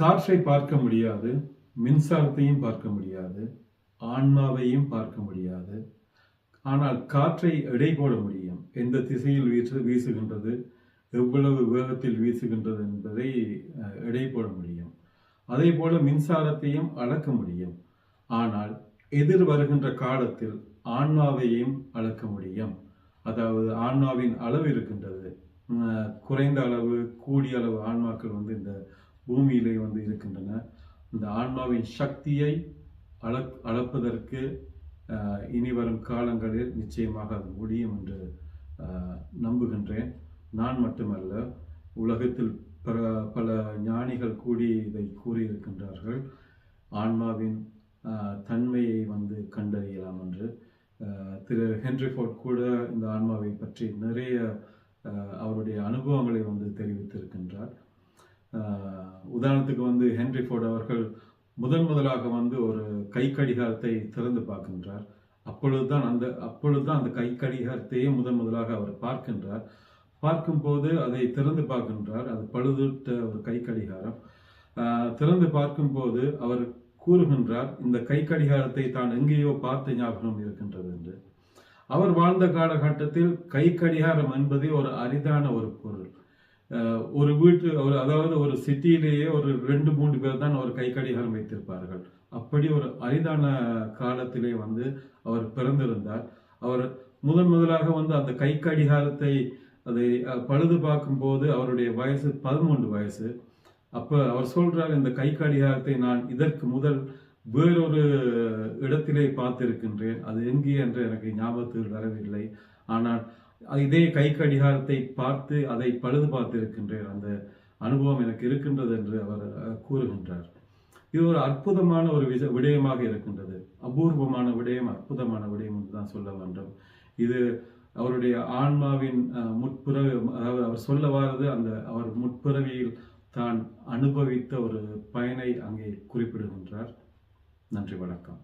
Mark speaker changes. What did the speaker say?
Speaker 1: காற்றை பார்க்க முடியாது மின்சாரத்தையும் பார்க்க முடியாது ஆன்மாவையும் பார்க்க முடியாது. ஆனால் காற்றை எடை போட முடியும். எந்த திசையில் வீசு வீசுகின்றது எவ்வளவு வேகத்தில் வீசுகின்றது என்பதை எடை போட முடியும். அதே போல மின்சாரத்தையும் அளக்க முடியும். ஆனால் எதிர் வருகின்ற காலத்தில் ஆன்மாவையும் அளக்க முடியும். அதாவது ஆன்மாவின் அளவு இருக்கின்றது. குறைந்த அளவு கூடிய அளவு ஆன்மாக்கள் வந்து இந்த பூமியிலே வந்து இருக்கின்றன. இந்த ஆன்மாவின் சக்தியை அள அளப்பதற்கு இனி வரும் காலங்களில் நிச்சயமாக அது முடியும் என்று நம்புகின்றேன். நான் மட்டுமல்ல உலகத்தில் பல பல ஞானிகள் கூடி இதை கூறியிருக்கின்றார்கள். ஆன்மாவின் தன்மையை வந்து கண்டறியலாம் என்று. திரு ஹென்ரி ஃபோர்ட் கூட இந்த ஆன்மாவை பற்றி நிறைய அவருடைய அனுபவங்களை வந்து தெரிவித்திருக்கின்றார். உதாரணத்துக்கு வந்து ஹென்ரி ஃபோர்ட் அவர்கள் முதன் முதலாக வந்து ஒரு கை கடிகாரத்தை திறந்து பார்க்கின்றார். அப்பொழுதுதான் அந்த அப்பொழுதுதான் அந்த கை கடிகாரத்தையே முதன் முதலாக அவர் பார்க்கின்றார். பார்க்கும்போது அதை திறந்து பார்க்கின்றார். அது பழுதுட்ட ஒரு கை கடிகாரம் திறந்து பார்க்கும்போது அவர் கூறுகின்றார் இந்த கை கடிகாரத்தை தான் எங்கேயோ பார்த்த ஞாபகம் இருக்கின்றது என்று. அவர் வாழ்ந்த காலகட்டத்தில் கை கடிகாரம் என்பதே ஒரு அரிதான ஒரு பொருள். ஒரு வீட்டு ஒரு அதாவது ஒரு சிட்டியிலேயே ஒரு ரெண்டு மூன்று பேர் தான் ஒரு கை கடிகாரம் வைத்திருப்பார்கள். அப்படி ஒரு அரிதான காலத்திலே வந்து அவர் பிறந்திருந்தார். அவர் முதன் முதலாக வந்து அந்த கை கடிகாரத்தை அதை அஹ், பழுது பார்க்கும்போது அவருடைய வயசு பதிமூன்று வயசு. அப்ப அவர் சொல்கிறார் இந்த கை கடிகாரத்தை நான் இதற்கு முதல் வேறொரு இடத்திலே பார்த்திருக்கின்றேன். அது எங்கே என்று எனக்கு ஞாபகத்தில் வரவில்லை. ஆனால் இதே கை கடிகாரத்தை பார்த்து அதை பழுது பார்த்திருக்கின்றேன். அந்த அனுபவம் எனக்கு இருக்கின்றது என்று அவர் கூறுகின்றார். இது ஒரு அற்புதமான ஒரு விஜ விடயமாக இருக்கின்றது. அபூர்வமான விடயம் அற்புதமான விடயம் என்று தான் சொல்ல வேண்டும். இது அவருடைய ஆன்மாவின் அஹ், முற்பிறவி அதாவது அவர் சொல்ல வாரது அந்த அவர் முற்பிறவியில் தான் அனுபவித்த ஒரு பயனை அங்கே குறிப்பிடுகின்றார். நன்றி வணக்கம்.